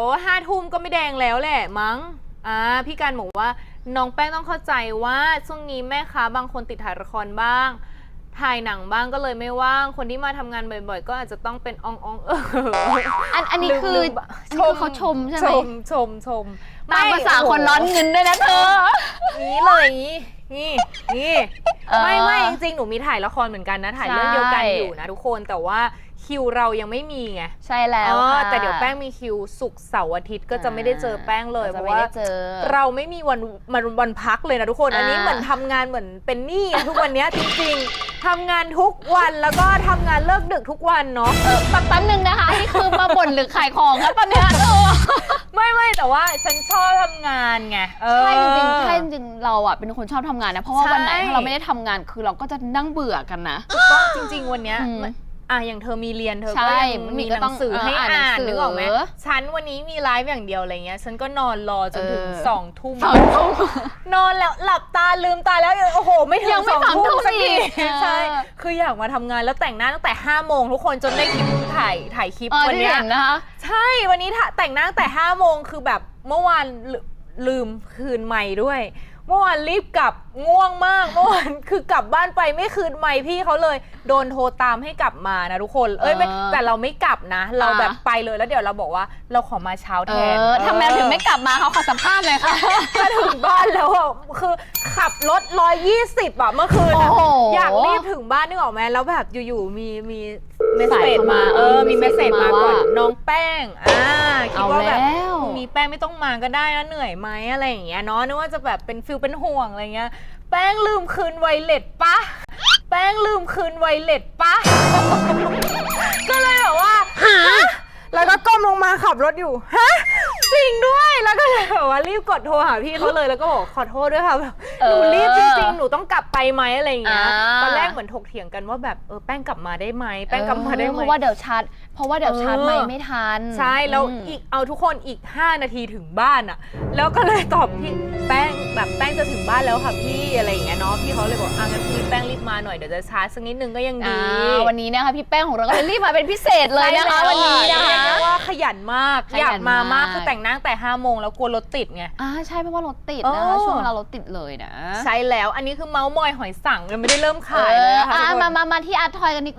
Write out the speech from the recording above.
โอ้ห้าทุ่มก็ไม่แดงแล้วแหละมั้ง อ่า พี่การบอกว่าน้องแป้งต้องเข้าใจว่าช่วงนี้แม่ค้าบางคนติดถ่ายละครบ้าง ถ่ายหนังบ้างก็เลยไม่ว่าง คนที่มาทำงานบ่อยๆ ก็อาจจะต้องเป็นอองอองเอออันอันนี้ลืมคือลืมอันนี้คือเขาชมใช่ไหมชมชมชมตามภาษาโอ้โหคนร้อนเงินด้วยนะเธอนี้เลยนี้นี่นี่เออ ไม่ไม่จริงๆหนูมีถ่ายละครเหมือนกันนะถ่ายใช่เรื่องเดียวกันอยู่นะทุกคนแต่ว่าคิวเรายังไม่มีไงใช่แล้วเออค่ะแต่เดี๋ยวแป้งมีคิวศุกร์เสาร์อาทิตย์ก็จะไม่ได้เจอแป้งเลยจะเพราะไม่ว่าได้เจอเราไม่มีวันมันวันพักเลยนะทุกคน อันนี้อ่าเหมือนทำงานเหมือนเป็นหนี้อะทุกวันเนี้ยจริงๆทำงานทุกวันแล้วก็ทำงานเลิกดึกทุกวันเนาะเออแป๊บแป๊บนึงนะคะนี่คือมาบ่นหรือขายของครับตอนเนี้ยเธอไม่ไม่ แต่ว่าฉันชอบทำงานไงเออ ใช่จริงๆใช่จริงๆเราอะเป็นคนชอบทำงานนะ เพราะว่าใช่ วันไหนถ้าเราไม่ได้ทำงานคือเราก็จะนั่งเบื่อกันนะถูกต้องจริง ๆ วันเนี้ยอืมมันอะอย่างเธอมีเรียนเธอใช่ก็ยังมันมีมีก็หต้นัองงสือให้เอออ่านอ่านหนังสือนึกออกไหมฉันวันนี้มีไลฟ์อย่างเดียวอะไรเงี้ย ฉันก็นอนรอจนถึงเออ สองทุ่มสองทุ่ม นอนแล้วหลับตาลืมตาแล้วโอ้โห ไม่ถึยังงไม่สองสามทุ่มทุ่มสักทีอีกใช่เออคืออยากมาทำงานแล้วแต่งหน้าตั้งแต่5้าโมงทุกคนจนได้คลิปถ่ายถ่ายคลิปเออวันที่เนี้ย เห็นนะคะ ใช่ วันนี้ถ่าแต่งหน้าตั้งแต่5้าโมงคือแบบเมื่อวานลลืมคืนใหม่ด้วย เมื่อวานรีบกลับง่วงมากเมื่อวานคือกลับบ้านไปไม่คืนใหม่พี่เขาเลย โดนโทรตามให้กลับมานะทุกคน เอ้ยไม่เออแต่เราไม่กลับนะ เราอ่าแบบไปเลยแล้วเดี๋ยวเราบอกว่าเราขอมาเช้าเอแทนอทำไมถึงไม่กลับมาเขาขอสัมภาษณ์เลยค่ะ มาถึงบ้านแล้วอะคือขับรถ 120 อะ เมื่อคืนอะโอ้โหอยากรีบถึงบ้านนึกออกไหมแล้วแบบอยู่ๆ มีมีเมสสายเซจเข้ามามา เออเออมีเมสเซจเมสเซจมามาก่อนว่าน้องแป้ง อ่าคิดเอาว่าแบบแล้วพรุ่ง นี้แป้งไม่ต้องมาก็ได้นะเหนื่อยไหมอะไรอย่างเงี้ยเนาะนึกว่าจะแบบเป็นฟิลเป็นห่วงอะไรเงี้ยแป้งลืมคืนไวเลตปะแป้งลืมคืนไวเลตปะ ก็เลยแบบว่าฮะแล้วก็ก้มลงมาขับรถอยู่ ฮะ จริงด้วยแล้วก็เลยแบบว่ารีบกดโทรหาพี่เขาเลยแล้วก็บอกขอโทษด้วยค่ะแบบเอหอนูรีบจริงๆหนูต้องกลับไปไหมอะไรอย่างเงี้ยอ่า ตอนแรกเหมือนถกเถียงกันว่าแบบเออแป้งกลับมาได้ไหมแป้งกลับมาได้เออไหมเพราะว่าเดี๋ยวชาร์จเพราะว่าเดี๋ยวชาร์จเออ ไม่ไม่ทันใช่แล้วม อีกเอาทุกคนอีก 5 นาทีถึงบ้านอะแล้วก็เลยตอบพี่แป้งแบบแป้งจะถึงบ้านแล้วค่ะพี่อะไรอย่างเงี้ยเนาะพี่เขาเลยบอกอะงั้นพรุ่งนี้แป้งรีบมาหน่อยเดี๋ยวจะชาร์จสักนิดนึงก็ยังดี อ่าวันนี้นะคะพี่แป้งของเราก็เลยรีบมาเป็นพิเศษเลยนะคะใช่วันนี้นะเรียคะกได้ว่าขยันมาก ขยันอยากมามากมาก คือแต่งหน้าตั้งแต่5โมงแล้วกลัวรถติดไง อ่าใช่เพราะว่ารถติดเอนะคะอช่วงเวลารถติดเลยนะใช่แล้วอันนี้คือเมาส์มอยหอยสังยังไม่ได้เริ่มเอขายเลยอนะคะอะทุกคนมามามาที่อาร์ตทอยกันดี